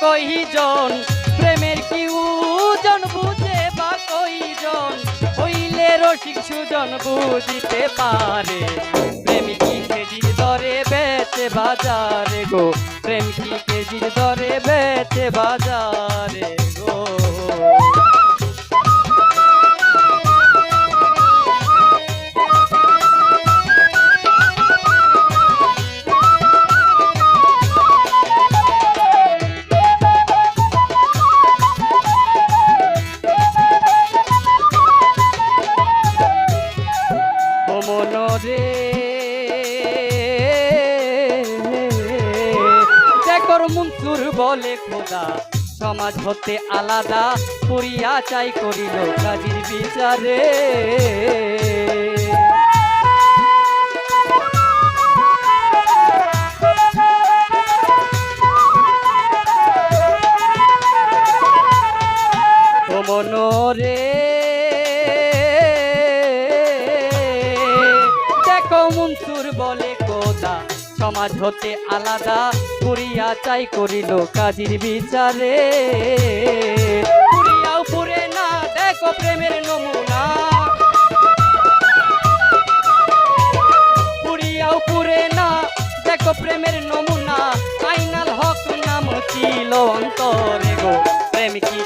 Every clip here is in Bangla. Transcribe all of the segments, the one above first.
কইজন? প্রেমের কি উজন বুঝে বা কইজন? হইলে রসিক সুজন বুঝিতে পারে। প্রেম কেজির দরে বেচে বাজারে গো? প্রেম কেজির দরে বেচে বাজারে গো? বলে খোদা সমাজ হতে আলাদা করিয়া চাই করিল কাজীর বিচারে। সমাজ হতে আলাদা করিয়া চাই করিল কাজীর বিচারে। পুরিয়াও পুরে না, দেখো প্রেমের নমুনা। পুরিয়াও পুরে না, দেখো প্রেমের নমুনা। ফাইনাল হক নাম ছিল অন্তরে গো, প্রেম কি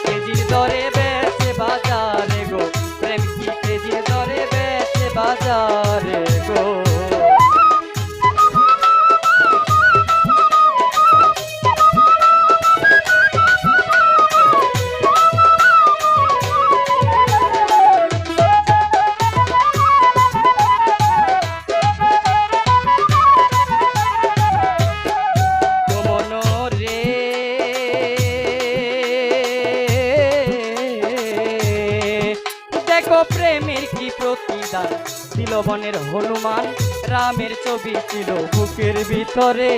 প্রতিদান ছিল বনের হনুমান, রামের ছবি ছিল বুকের ভিতরে।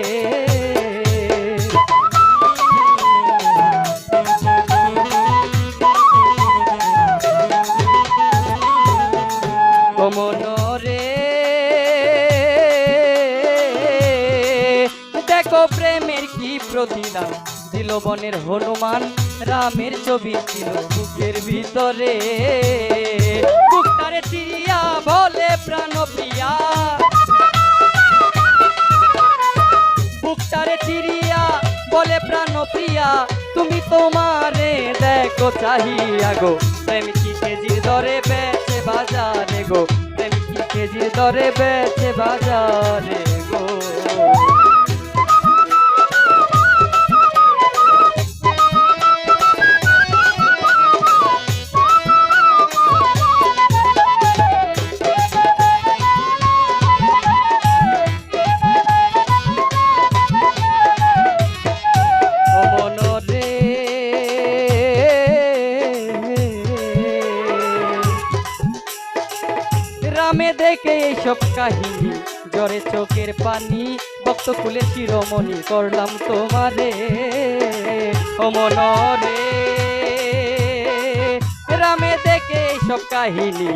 প্রেমের কি প্রতিদান। দিল বনের হনুমান, রামের ছবি ছিল বুকের ভিতরে। প্রিয়া তুমি তোমারে দেখো চাহিয়া গো। প্রেম কি কেজির দরে বেচে বাজারে গো? প্রেম কেজির দরে বেচে বাজারে গো? এইসব কাহিনী, জ্বরে চোখের পানি, ভক্ত খুলে শিরোমণি করলাম তোমারে। ও মনরে রামে দেখে এইসব কাহিনী,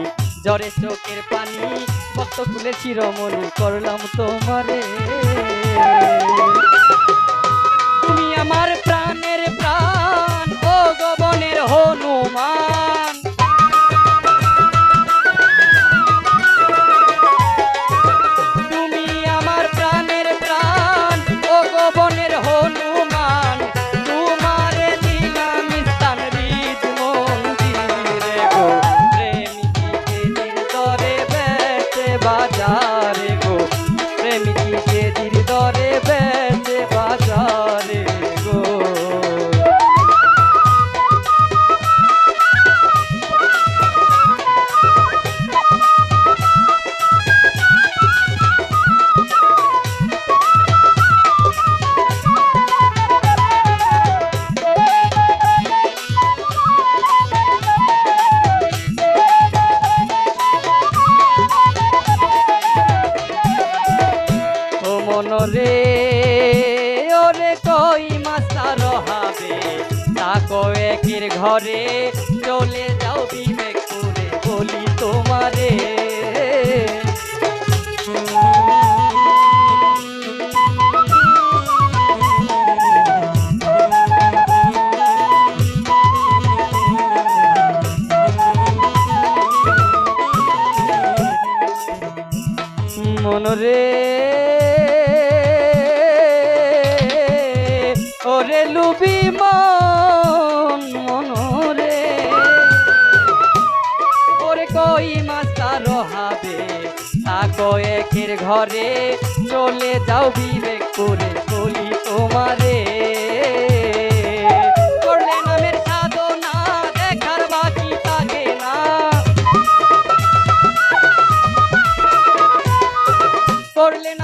জ্বরে চোখের পানি, ভক্ত খুলে শিরোমণি করলাম তোমারে। তুমি আমার প্রাণের প্রাণ দরে বেচে একের ঘরে চলে যাও বিবেক করে বলি তোমারে। মনরে ওরে লুবি মা। করে থাকো একের ঘরে চলে যাও বিবেক করে বলি তোমারে। করলেন